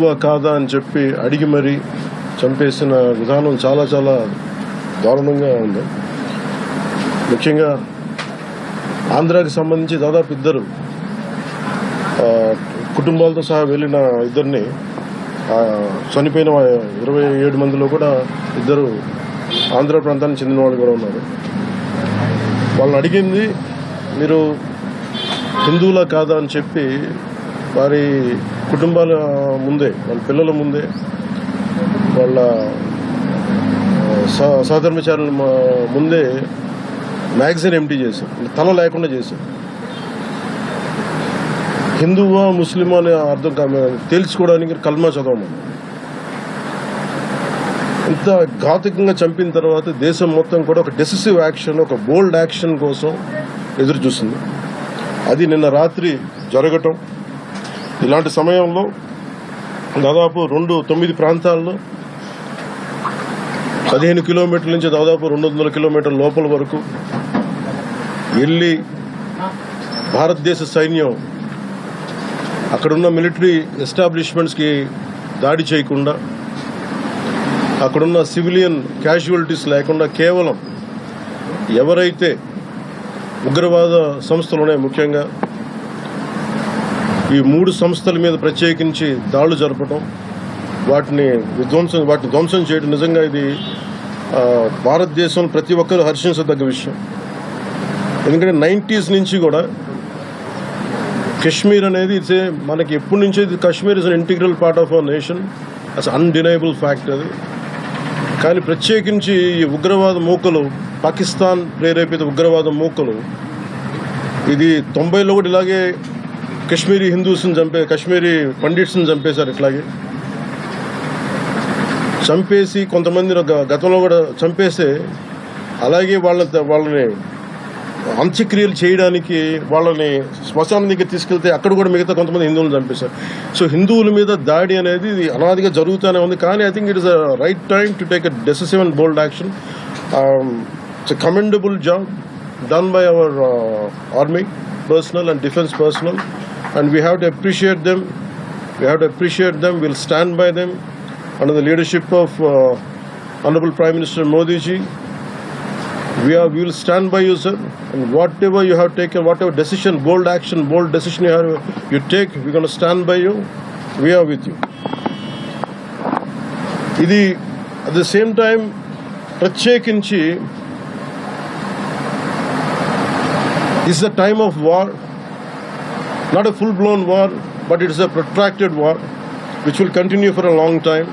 ఎక్కువ కాదా అని చెప్పి అడిగి మరీ చంపేసిన విధానం చాలా చాలా దారుణంగా ఉంది. ముఖ్యంగా ఆంధ్రాకి సంబంధించి దాదాపు ఇద్దరు కుటుంబాలతో సహా వెళ్ళిన ఇద్దరిని చనిపోయిన ఇరవై ఏడు మందిలో కూడా ఇద్దరు ఆంధ్ర ప్రాంతానికి చెందిన వాళ్ళు కూడా ఉన్నారు. వాళ్ళని అడిగింది మీరు హిందువులా కాదా? అని చెప్పి వారి కుటుంబాల ముందే వాళ్ళ పిల్లల ముందే వాళ్ళ ఆ, సహధర్మచారుల ముందే మ్యాగజైన్ ఎంటీ చేశారు. తల లేకుండా చేశారు. హిందువా ముస్లిమా అనే అర్థం కా- తేల్చుకోవడానికి కల్మా చదవమని. ఇంత ఘాతుకంగా చంపిన తర్వాత దేశం మొత్తం కూడా ఒక డెసిసివ్ యాక్షన్ ఒక బోల్డ్ యాక్షన్ కోసం ఎదురు చూస్తుంది అది నిన్న రాత్రి జరగటం. ఇలాంటి సమయంలో దాదాపు రెండు తొమ్మిది ప్రాంతాల్లో పదిహేను కిలోమీటర్ల నుంచి దాదాపు రెండు వందల కిలోమీటర్ల లోపల వరకు వెళ్ళి భారతదేశ సైన్యం అక్కడున్న మిలిటరీ ఎస్టాబ్లిష్మెంట్స్కి దాడి చేయకుండా అక్కడున్న సివిలియన్ క్యాజువాలిటీస్ లేకుండా కేవలం ఎవరైతే ఉగ్రవాద సంస్థలు ముఖ్యంగా ఈ మూడు సంస్థల మీద ప్రత్యేకించి దాడులు జరపడం వాటిని విధ్వంసం వాటిని ధ్వంసం చేయడం నిజంగా ఇది ఆ, భారతదేశంలో ప్రతి ఒక్కరూ హర్షించదగ్గ విషయం. ఎందుకంటే నైంటీస్ నుంచి కూడా కశ్మీర్ అనేది ఇట్స్ మనకి ఎప్పటి నుంచో ఇది Kashmir is an integral part of our nation. As undeniable fact అది. కానీ ప్రత్యేకించి ఈ ఉగ్రవాద మూకలు పాకిస్తాన్ ప్రేరేపిత ఉగ్రవాద మూకలు ఇది తొంభైలో కూడా ఇలాగే కశ్మీరీ హిందూస్ని చంపే కశ్మీరీ పండిట్స్ని చంపేశారు ఇట్లాగే. చంపేసి కొంతమంది గతంలో కూడా చంపేస్తే అలాగే వాళ్ళ వాళ్ళని అంత్యక్రియలు చేయడానికి వాళ్ళని శ్మశానం దగ్గర తీసుకెళ్తే అక్కడ కూడా మిగతా కొంతమంది హిందువులు చంపేశారు. సో హిందువుల మీద దాడి అనేది ఇది అనాదిగా జరుగుతూనే ఉంది. కానీ I think it is a right time to take a decisive and bold action it's a commendable job done by our army personnel and defence personnel and we have to appreciate them. We have to appreciate them. We'll stand by them under the leadership of uh, Honorable Prime Minister Modi ji. We, are, we will stand by you, sir. And whatever you have taken, whatever decision, bold action, bold decision you, have, you take, we're going to stand by you. We are with you. at the same time, time this is a time of war. Not a full blown war, but it is a protracted war which will continue for a long time.